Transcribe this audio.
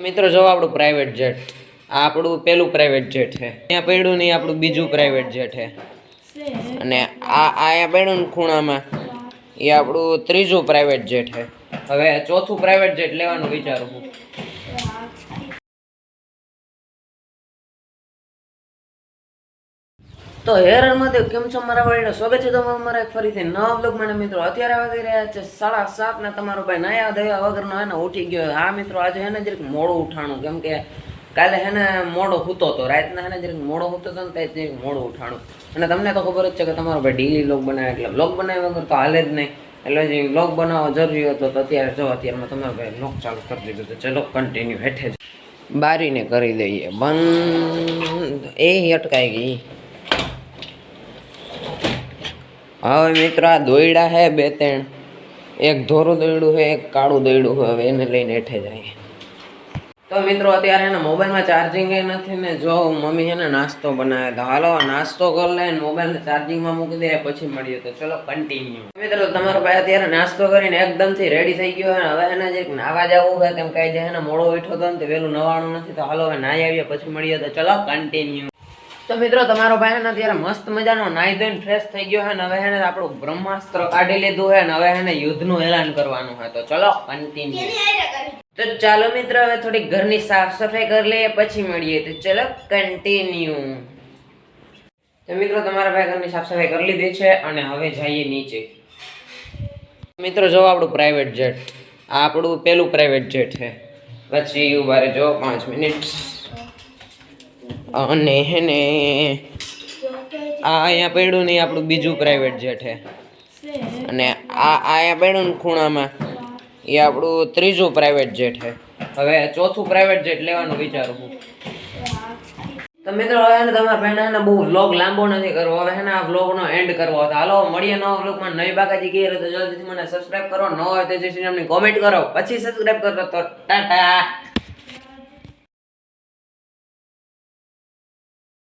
મિત્રો, જો આપણું પ્રાઇવેટ જેટ આ આપણું પેલું પ્રાઇવેટ જેટ છે. અહીંયા પડ્યું નહીં આપણું બીજું પ્રાઇવેટ જેટ છે. અને આ અહીંયા પડ્યું ને ખૂણામાં, એ આપણું ત્રીજું પ્રાઇવેટ જેટ છે. હવે ચોથું પ્રાઇવેટ જેટ લેવાનું વિચારું તો હેરર મહાદેવ કેમ છો મારા વાળીને સ્વાગત છે તમારું મારા એક ફરીથી નવા બ્લોગ મને મિત્રો, અત્યારે વાગી રહ્યા છે સાડા સાત ને તમારો ભાઈ નાયા દયા વગરનો હે ને ઉઠી ગયો હા મિત્રો, આજે હે ને જરીક મોડું ઉઠાણું, કેમ કે કાલે હે ને મોડો સૂતો હતો. રાતના હે ને જરીક મોડો સૂતો હતો ને ત્યારે જરીક મોડું ઉઠાણું. અને તમને તો ખબર જ છે કે તમારો ભાઈ ડેલી બ્લોગ બનાવે, એટલે બ્લોગ બનાવ્યા વગર તો હાલે જ નહીં. એટલે જે બ્લોગ બનાવવો જરૂરી હતો, તો અત્યારે જો, અત્યારમાં તમારો ભાઈ બ્લોગ ચાલુ કરી દીધું તો ચલો કન્ટિન્યુ હેઠે બારીને કરી દઈએ. બંધ. એ અટકાઈ ગઈ. હવે મિત્ર, આ દોયડા હે બે ત્રણ. એક ધોરું દોયડું છે એક કાળું દોયડું છે હવે એને લઈને હેઠે જાય તો મિત્રો, અત્યારે એને મોબાઈલમાં ચાર્જિંગ એ નથી ને જો મમ્મી એને નાસ્તો બનાવે તો. હાલો નાસ્તો કરી લે મોબાઈલ ચાર્જિંગમાં મૂકી દે, પછી મળીએ તો. ચલો કન્ટિન્યુ મિત્રો, તમારો ભાઈ અત્યારે નાસ્તો કરીને એકદમથી રેડી થઈ ગયો છે. હવે એને જે નાવા જવું છે તેમ કઈ જાય એને મોડો બેઠો હતો ને તે વહેલું નવાણું નથી. તો હાલો, હવે નાહી આવીએ, પછી મળીએ તો. ચલો કન્ટિન્યુ તો મિત્રો તમારો ભાઈ ને અત્યારે મસ્ત મજાનો નાઈ ધોઈને ફ્રેશ થઈ ગયો છે ને હવે એને આપણું બ્રહ્માસ્ત્ર કાઢી લીધું છે ને હવે એને યુદ્ધનું એલાન કરવાનું છે. તો ચલો કન્ટિન્યુ તો ચાલો મિત્રો હવે થોડી ઘરની સાફ સફાઈ કરી લઈએ પછી મળીએ. તો ચલો કન્ટિન્યુ તો મિત્રો તમારા ભાઈ ઘરની સાફ સફાઈ કરી લીધી છે અને હવે જઈએ નીચે. મિત્રો જો આપણું પ્રાઇવેટ જેટ આ આપણું પેલું પ્રાઇવેટ જેટ છે. પછી ઊભા રહેજો પાંચ મિનિટ અને હેને આ અહીંયા પડ્યું નહીં આપણું બીજું પ્રાઇવેટ જેટ છે. અને આ અહીંયા પડ્યું ને ખૂણામાં, એ આપણું ત્રીજું પ્રાઇવેટ જેટ છે. હવે ચોથું પ્રાઇવેટ જેટ લેવાનું વિચારું છું તો મિત્રો, હવે ને તમારા ભાઈને ને બહુ વ્લોગ લાંબો નથી કરવો. હવે હે ને, આ વ્લોગનો એન્ડ કરવો હતો. હાલો, મળીએ નવો વ્લોગમાં નવી બાકાજી કહી તો જલ્દીથી મને સબસ્ક્રાઇબ કરો. ન હોય તો કોમેન્ટ કરો. પછી સબસ્ક્રાઇબ કરો તો ટાટા.